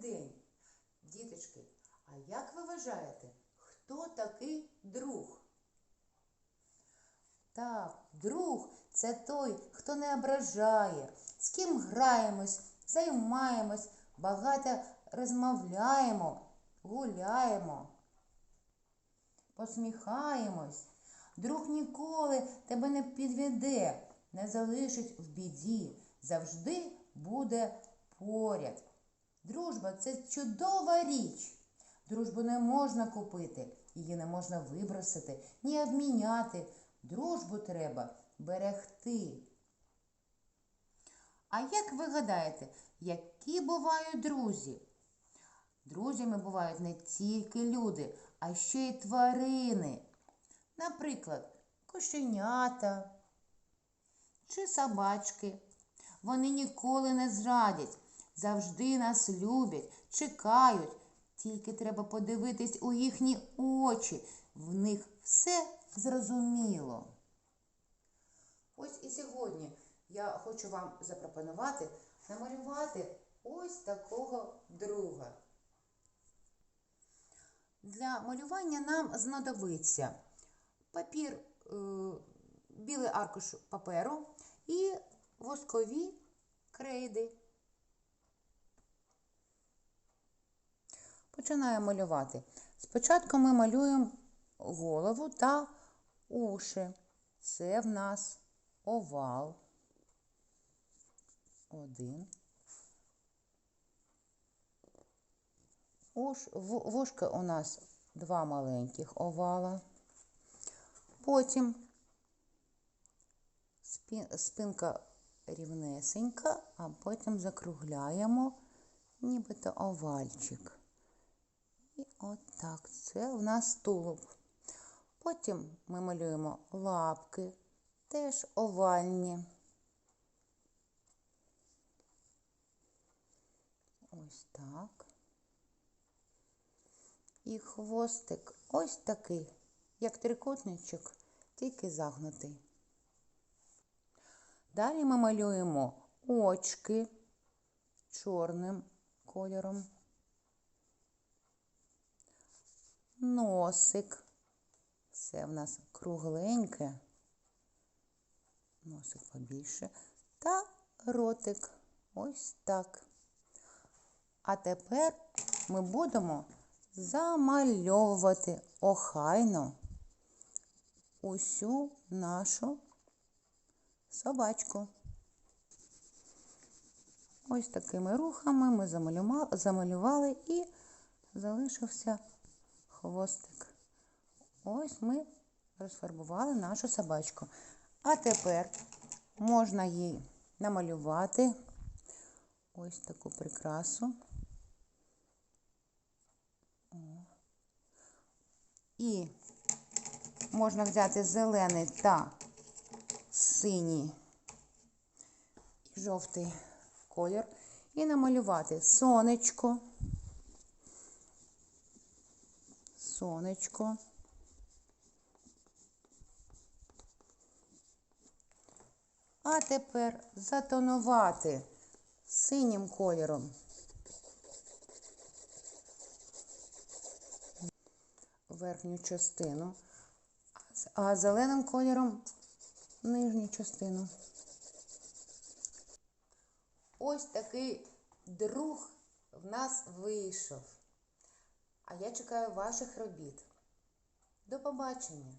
день. Діточки, а як ви вважаєте, хто такий друг? Так, друг це той, хто не ображає, з ким граємось, займаємось, багато розмовляємо, гуляємо, посміхаємось. Друг ніколи тебе не підведе, не залишить в біді, завжди буде поряд. Дружба це чудова річ. Дружбу не можна купити, її не можна вибросити, ні обміняти. Дружбу треба берегти. А як ви гадаєте, які бувають друзі? Друзями бувають не тільки люди, а ще й тварини. Наприклад, кошенята чи собачки. Вони ніколи не зрадять, завжди нас люблять, чекають. Тільки треба подивитись у їхні очі. В них все зрозуміло. Ось і сьогодні я хочу вам запропонувати намалювати ось такого друга. Для малювання нам знадобиться папір, е, білий аркуш паперу і воскові крейди. Починаємо малювати. Спочатку ми малюємо голову та уші. Це в нас овал. Один. Уш, вушка у нас два маленьких овала. Потім спинка рівнесенька, а потім закругляємо нібито овальчик. І отак. Це у нас тулуб. Потім ми малюємо лапки, теж овальні. Ось так. І хвостик ось такий, як трикутничок, тільки загнутий. Далі ми малюємо очки чорним кольором. Носик. Все в нас кругленьке. Носик побільше. Та ротик. Ось так. А тепер ми будемо замальовувати охайно усю нашу собачку. Ось такими рухами ми замалювали і залишився хвостик. Ось ми розфарбували нашу собачку. А тепер можна їй намалювати ось таку прикрасу. І можна взяти зелений та синій і жовтий колір і намалювати сонечко. Сонечко. А тепер затонувати синім кольором. Верхню частину, а зеленим кольором нижню частину. Ось такий друг в нас вийшов. А я чекаю ваших робіт. До побачення!